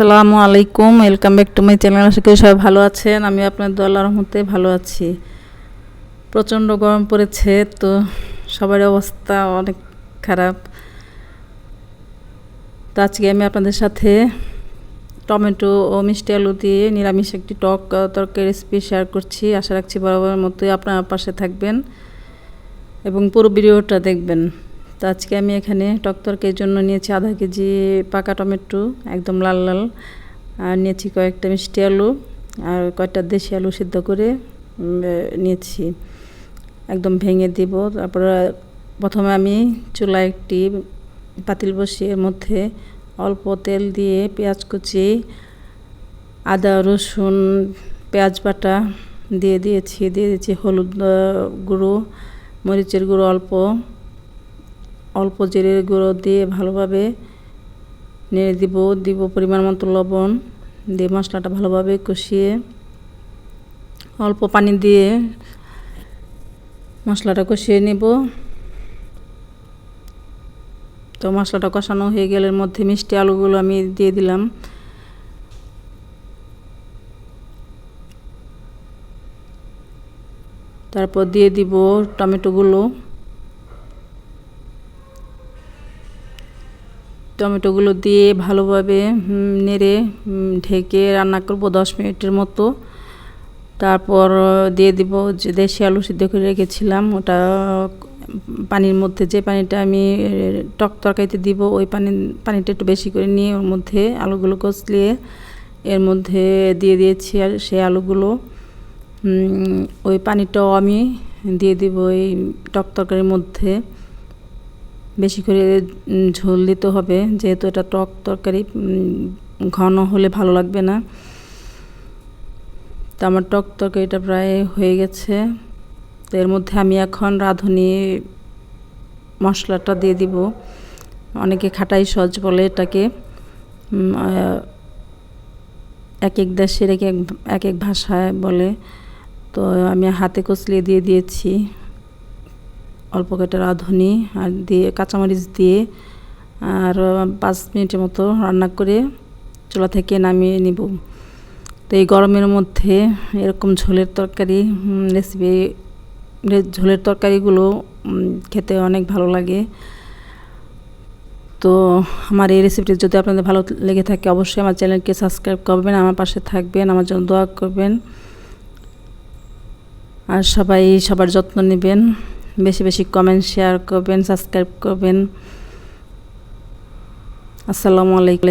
আসসালামু আলাইকুম welcome back to my channel আশা করি সবাই ভালো আছেন আমি আপনার দোয়ালার রহমতে ভালো আছি। প্রচণ্ড গরম পড়েছে, তো সবার অবস্থা অনেক খারাপ। তো আজকে আমি আপনাদের সাথে টমেটো ও মিষ্টি আলু দিয়ে নিরামিষ একটি টক তরকারি রেসিপি শেয়ার করছি। আশা রাখছি বরাবর মতোই আপনার পাশে থাকবেন এবং পুরো ভিডিওটা দেখবেন। তো আজকে আমি এখানে টক তরকারির জন্য নিয়েছি আধা কেজি পাকা টমেটো, একদম লাল লাল। আর নিয়েছি কয়েকটা মিষ্টি আলু আর কয়েকটা দেশি আলু সিদ্ধ করে নিয়েছি। একদম ভেঙে দিব। তারপরে প্রথমে আমি চুলা একটি পাতিল বসিয়ে মধ্যে অল্প তেল দিয়ে পেঁয়াজ কুচি, আদা, রসুন, পেঁয়াজ বাটা দিয়ে দিয়েছি। দিয়ে দিয়েছি হলুদ গুঁড়ো, মরিচের গুঁড়ো অল্প। অল্প জিরের গুঁড়ো দিয়ে ভালোভাবে নেড়ে দিব দিব পরিমাণ মতো লবণ দিয়ে মশলাটা ভালোভাবে কষিয়ে অল্প পানি দিয়ে মশলাটা কষিয়ে নেব। তো মশলাটা কষানো হয়ে গেলে মধ্যে মিষ্টি আলুগুলো আমি দিয়ে দিলাম। তারপর দিয়ে দিব টমেটোগুলো। টমেটোগুলো দিয়ে ভালোভাবে নেড়ে ঢেকে রান্না করব দশ মিনিটের মতো। তারপর দিয়ে দিব যে দেশি আলু সিদ্ধ করে রেখেছিলাম। ওটা পানির মধ্যে যে পানিটা আমি, টক তরকারিতে দিব, ওই পানি, পানিটা একটু বেশি করে নিয়ে ওর মধ্যে আলুগুলো কচলিয়ে এর মধ্যে দিয়ে দিয়েছি আর সেই আলুগুলো। ওই পানিটাও আমি দিয়ে দিব এই টক তরকারির মধ্যে। বেশি করে ঝোল দিতে হবে। যেহেতু এটা টক তরকারি ঘন হলে ভালো লাগবে না। তো আমার টক তরকারিটা প্রায় হয়ে গেছে। তো এর মধ্যে আমি এখন রাঁধুনি মশলাটা দিয়ে দিব। অনেকে খাটাই সহজ বলে এটাকে। এক এক দেশের এক এক এক এক ভাষায় বলে। তো আমি হাতে কচলিয়ে দিয়ে দিয়েছি। অল্প কটা রাঁধুনি আর দিয়ে কাঁচামরিচ দিয়ে আর পাঁচ মিনিটের মতো রান্না করে চুলা থেকে নামিয়ে নিব। তো এই গরমের মধ্যে এরকম ঝোলের তরকারি রেসিপি ঝোলের তরকারিগুলো খেতে অনেক ভালো লাগে। তো আমার এই রেসিপিটি যদি আপনাদের ভালো লেগে থাকে, অবশ্যই আমার চ্যানেলকে সাবস্ক্রাইব করবেন, আমার পাশে থাকবেন, আমার জন্য দোয়া করবেন। আর সবাই সবার যত্ন নেবেন। বেশি বেশি কমেন্ট শেয়ার করবেন সাবস্ক্রাইব করবেন। আসসালামু আলাইকুম।